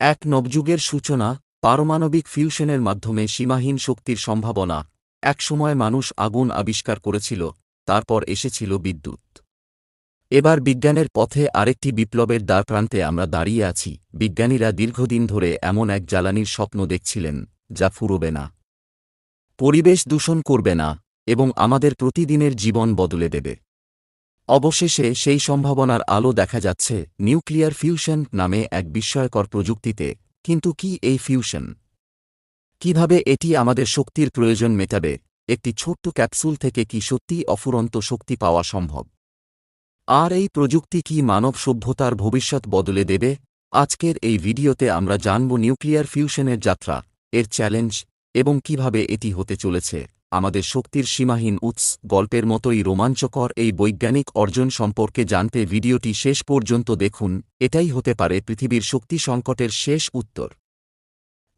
এক নবযুগের সূচনা, পারমাণবিক ফিউশনের মাধ্যমে সীমাহীন শক্তির সম্ভাবনা। একসময় মানুষ আগুন আবিষ্কার করেছিল, তারপর এসেছিল বিদ্যুৎ। এবার বিজ্ঞানের পথে আরেকটি বিপ্লবের দ্বারপ্রান্তে আমরা দাঁড়িয়ে আছি, বিজ্ঞানীরা দীর্ঘদিন ধরে এমন এক জ্বালানির স্বপ্ন দেখছিলেন, যা ফুরবে না। পরিবেশ দূষণ করবে না, এবং আমাদের প্রতিদিনের জীবন বদলে দেবে। অবশেষে সেই সম্ভাবনার আলো দেখা যাচ্ছে নিউক্লিয়ার ফিউশন নামে এক বিস্ময়কর প্রযুক্তিতে। কিন্তু কি এই ফিউশন? কীভাবে এটি আমাদের শক্তির প্রয়োজন মেটাবে? একটি ছোট্ট ক্যাপসুল থেকে কি সত্যিই অফুরন্ত শক্তি পাওয়া সম্ভব? আর এই প্রযুক্তি কি মানব সভ্যতার ভবিষ্যৎ বদলে দেবে? আজকের এই ভিডিওতে আমরা জানব নিউক্লিয়ার ফিউশনের যাত্রা, এর চ্যালেঞ্জ, এবং কীভাবে এটি হতে চলেছে। আমাদের শক্তির সীমাহীন উৎস, গল্পের মতোই রোমাঞ্চকর এই বৈজ্ঞানিক অর্জন সম্পর্কে জানতে ভিডিওটি শেষ পর্যন্ত দেখুন, এটাই হতে পারে পৃথিবীর শক্তি সংকটের শেষ উত্তর।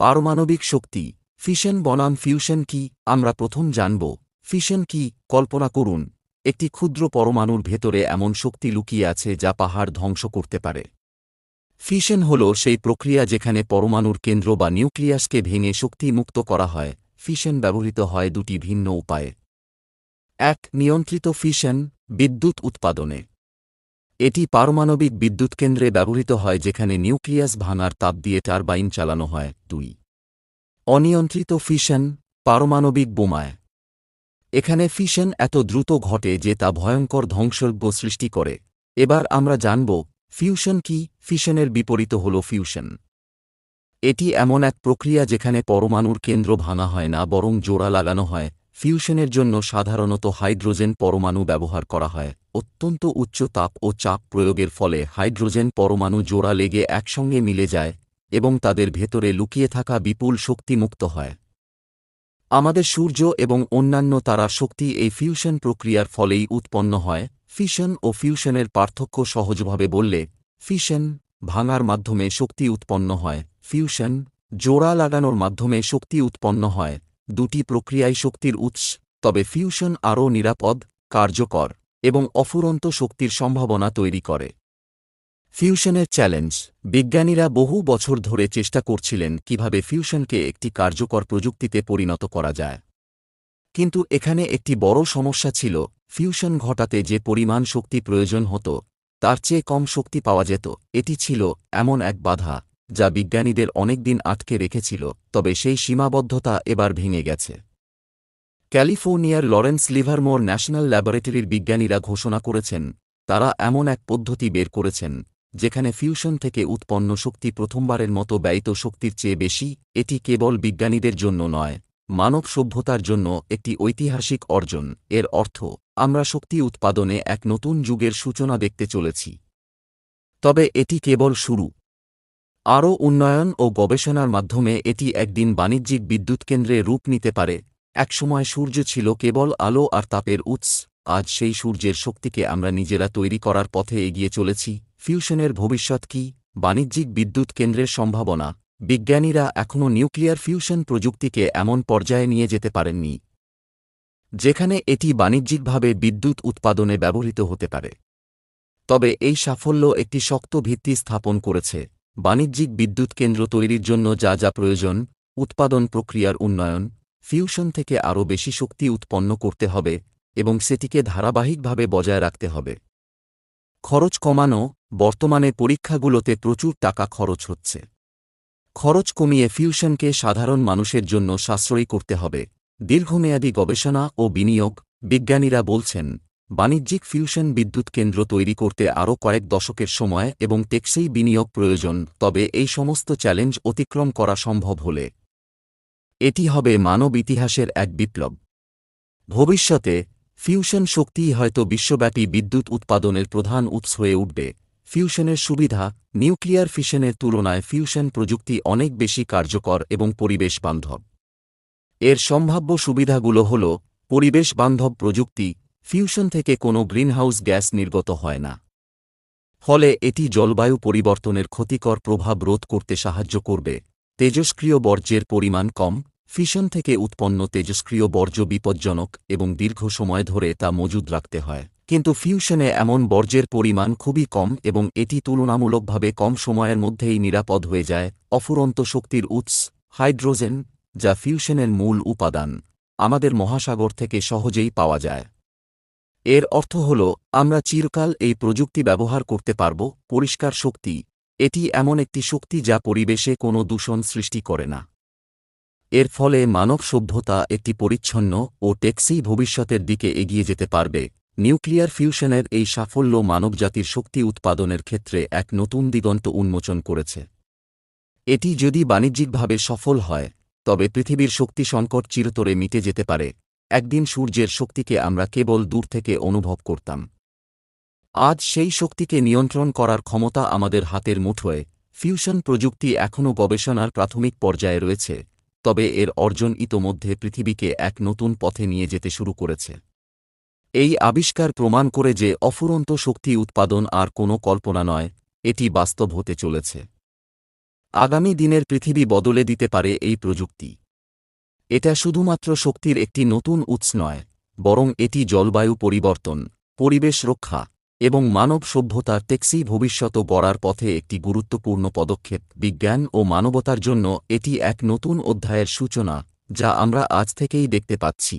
পারমাণবিক শক্তি ফিশন বনাম ফিউশন কি, আমরা প্রথম জানব ফিশন কি, কল্পনা করুন, একটি ক্ষুদ্র পরমাণুর ভেতরে এমন শক্তি লুকিয়ে আছে যা পাহাড় ধ্বংস করতে পারে। ফিশন হল সেই প্রক্রিয়া যেখানে পরমাণুর কেন্দ্র বা নিউক্লিয়াসকে ভেঙে শক্তি মুক্ত করা হয় ফিশন ব্যবহৃত হয় দুটি ভিন্ন উপায়ে। এক, নিয়ন্ত্রিত ফিশন, বিদ্যুৎ উৎপাদনে। এটি পারমাণবিক বিদ্যুৎ কেন্দ্রে ব্যবহৃত হয় যেখানে নিউক্লিয়াস ভাঙার তাপ দিয়ে টারবাইন চালানো হয়। দুই, অনিয়ন্ত্রিত ফিশন, পারমাণবিক বোমায়। এখানে ফিশন এত দ্রুত ঘটে যে তা ভয়ঙ্কর ধ্বংসজ্ঞ সৃষ্টি করে। এবার আমরা জানব, ফিউশন কি? ফিশনের বিপরীত হল ফিউশন। এটি এমন এক প্রক্রিয়া যেখানে পরমাণুর কেন্দ্র ভাঙা হয় না, বরং জোড়া লাগানো হয়। ফিউশনের জন্য সাধারণত হাইড্রোজেন পরমাণু ব্যবহার করা হয়। অত্যন্ত উচ্চ তাপ ও চাপ প্রয়োগের ফলে হাইড্রোজেন পরমাণু জোড়া লেগে একসঙ্গে মিলে যায় এবং তাদের ভেতরে লুকিয়ে থাকা বিপুল শক্তি মুক্ত হয়। আমাদের সূর্য এবং অন্যান্য তারা শক্তি এই ফিউশন প্রক্রিয়ার ফলেই উৎপন্ন হয়। ফিশন ও ফিউশনের পার্থক্য সহজভাবে বললে ফিশন ভাঙার মাধ্যমে শক্তি উৎপন্ন হয়। ফিউশন জোড়া লাগানোর মাধ্যমে শক্তি উৎপন্ন হয়। দুটি প্রক্রিয়ায় শক্তির উৎস, তবে ফিউশন আরও নিরাপদ, কার্যকর, এবং অফুরন্ত শক্তির সম্ভাবনা তৈরি করে। ফিউশনের চ্যালেঞ্জ বিজ্ঞানীরা বহু বছর ধরে চেষ্টা করছিলেন কীভাবে ফিউশনকে একটি কার্যকর প্রযুক্তিতে পরিণত করা যায়। কিন্তু এখানে একটি বড় সমস্যা ছিল ফিউশন ঘটাতে যে পরিমাণ শক্তি প্রয়োজন হতো তার চেয়ে কম শক্তি পাওয়া যেত। এটি ছিল এমন এক বাধা, যা বিজ্ঞানীদের অনেকদিন আটকে রেখেছিল, তবে সেই সীমাবদ্ধতা এবার ভেঙে গেছে। ক্যালিফোর্নিয়ার লরেন্স লিভারমোর ন্যাশনাল ল্যাবরেটরির বিজ্ঞানীরা ঘোষণা করেছেন, তারা এমন এক পদ্ধতি বের করেছেন, যেখানে ফিউশন থেকে উৎপন্ন শক্তি প্রথমবারের মতো ব্যয়িত শক্তির চেয়ে বেশি, এটি কেবল বিজ্ঞানীদের জন্য নয়। মানব সভ্যতার জন্য একটি ঐতিহাসিক অর্জন। এর অর্থ, আমরা শক্তি উৎপাদনে এক নতুন যুগের সূচনা দেখতে চলেছি। তবে এটি কেবল শুরু। আরও উন্নয়ন ও গবেষণার মাধ্যমে এটি একদিন বাণিজ্যিক বিদ্যুৎ কেন্দ্রে রূপ নিতে পারে। একসময় সূর্য ছিল কেবল আলো আর তাপের উৎস। আজ সেই সূর্যের শক্তিকে আমরা নিজেরা তৈরি করার পথে এগিয়ে চলেছি। ফিউশনের ভবিষ্যৎ কি? বাণিজ্যিক বিদ্যুৎ কেন্দ্রের সম্ভাবনা। বিজ্ঞানীরা এখনও নিউক্লিয়ার ফিউশন প্রযুক্তিকে এমন পর্যায়ে নিয়ে যেতে পারেননি, যেখানে এটি বাণিজ্যিকভাবে বিদ্যুৎ উৎপাদনে ব্যবহৃত হতে পারে। তবে এই সাফল্য একটি শক্ত ভিত্তি স্থাপন করেছে, বাণিজ্যিক বিদ্যুৎ কেন্দ্র তৈরির জন্য যা যা প্রয়োজন, উৎপাদন প্রক্রিয়ার উন্নয়ন, ফিউশন থেকে আরও বেশি শক্তি উৎপন্ন করতে হবে, এবং সেটিকে ধারাবাহিকভাবে বজায় রাখতে হবে। খরচ কমানো, বর্তমানে পরীক্ষাগুলোতে প্রচুর টাকা খরচ হচ্ছে। খরচ কমিয়ে ফিউশনকে সাধারণ মানুষের জন্য সাশ্রয়ী করতে হবে, দীর্ঘমেয়াদী গবেষণা ও বিনিয়োগ, বিজ্ঞানীরা বলছেন। বাণিজ্যিক ফিউশন বিদ্যুৎ কেন্দ্র তৈরি করতে আরও কয়েক দশকের সময় এবং টেকসই বিনিয়োগ প্রয়োজন, তবে এই সমস্ত চ্যালেঞ্জ অতিক্রম করা সম্ভব হলে। এটি হবে মানব ইতিহাসের এক বিপ্লব। ভবিষ্যতে, ফিউশন শক্তিই হয়তো বিশ্বব্যাপী বিদ্যুৎ উৎপাদনের প্রধান উৎস হয়ে উঠবে। ফিউশনের সুবিধা, নিউক্লিয়ার ফিশনের তুলনায় ফিউশন প্রযুক্তি অনেক বেশি কার্যকর এবং পরিবেশ বান্ধব। এর সম্ভাব্য সুবিধাগুলো হল, পরিবেশ বান্ধব প্রযুক্তি ফিউশন থেকে কোনো গ্রিনহাউস গ্যাস নির্গত হয় না। ফলে এটি জলবায়ু পরিবর্তনের ক্ষতিকর প্রভাব রোধ করতে সাহায্য করবে। তেজস্ক্রিয় বর্জ্যের পরিমাণ কম ফিশন থেকে উৎপন্ন তেজস্ক্রিয় বর্জ্য বিপজ্জনক এবং দীর্ঘ সময় ধরে তা মজুদ রাখতে হয়। কিন্তু ফিউশনে এমন বর্জ্যের পরিমাণ খুবই কম এবং এটি তুলনামূলকভাবে কম সময়ের মধ্যেই নিরাপদ হয়ে যায়, অফুরন্ত শক্তির উৎস, হাইড্রোজেন, যা ফিউশনের মূল উপাদান, আমাদের মহাসাগর থেকে সহজেই পাওয়া যায়। এর অর্থ হল, আমরা চিরকাল এই প্রযুক্তি ব্যবহার করতে পারব, পরিষ্কার শক্তি। এটি এমন একটি শক্তি যা পরিবেশে কোনো দূষণ সৃষ্টি করে না। এর ফলে মানব সভ্যতা একটি পরিচ্ছন্ন ও টেক্সি ভবিষ্যতের দিকে এগিয়ে যেতে পারবে। নিউক্লিয়ার ফিউশনের এই সাফল্য মানবজাতির শক্তি উৎপাদনের ক্ষেত্রে এক নতুন দিগন্ত উন্মোচন করেছে। এটি যদি বাণিজ্যিকভাবে সফল হয়, তবে পৃথিবীর শক্তি সংকট চিরতরে মিটে যেতে পারে। একদিন সূর্যের শক্তিকে আমরা কেবল দূর থেকে অনুভব করতাম। আজ সেই শক্তিকে নিয়ন্ত্রণ করার ক্ষমতা আমাদের হাতের মুঠোয়। ফিউশন প্রযুক্তি এখনও গবেষণার প্রাথমিক পর্যায়ে রয়েছে, তবে এর অর্জন ইতোমধ্যে পৃথিবীকে এক নতুন পথে নিয়ে যেতে শুরু করেছে। এই আবিষ্কার প্রমাণ করে যে অফুরন্ত শক্তি উৎপাদন আর কোনো কল্পনা নয়, এটি বাস্তব হতে চলেছে। আগামী দিনের পৃথিবী বদলে দিতে পারে এই প্রযুক্তি। এটা শুধুমাত্র শক্তির একটি নতুন উৎস নয়, বরং এটি জলবায়ু পরিবর্তন, পরিবেশ রক্ষা এবং মানব সভ্যতার টেক্সি ভবিষ্যৎ গড়ার পথে একটি গুরুত্বপূর্ণ পদক্ষেপ। বিজ্ঞান ও মানবতার জন্য এটি এক নতুন অধ্যায়ের সূচনা, যা আমরা আজ থেকেই দেখতে পাচ্ছি।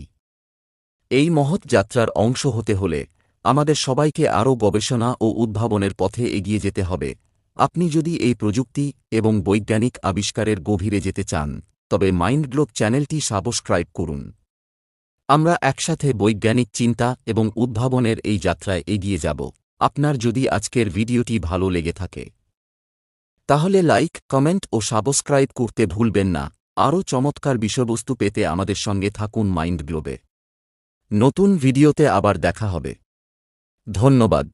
এই মহৎ যাত্রার অংশ হতে হলে আমাদের সবাইকে আরও গবেষণা ও উদ্ভাবনের পথে এগিয়ে যেতে হবে। আপনি যদি এই প্রযুক্তি এবং বৈজ্ঞানিক আবিষ্কারের গভীরে যেতে চান, তবে মাইন্ড গ্লোব চ্যানেলটি সাবস্ক্রাইব করুন। আমরা একসাথে বৈজ্ঞানিক চিন্তা এবং উদ্ভাবনের এই যাত্রায় এগিয়ে যাব। আপনার যদি আজকের ভিডিওটি ভালো লেগে থাকে, তাহলে লাইক, কমেন্ট ও সাবস্ক্রাইব করতে ভুলবেন না। আরও চমৎকার বিষয়বস্তু পেতে আমাদের সঙ্গে থাকুন মাইন্ড গ্লোবে নতুন ভিডিওতে আবার দেখা হবে। ধন্যবাদ।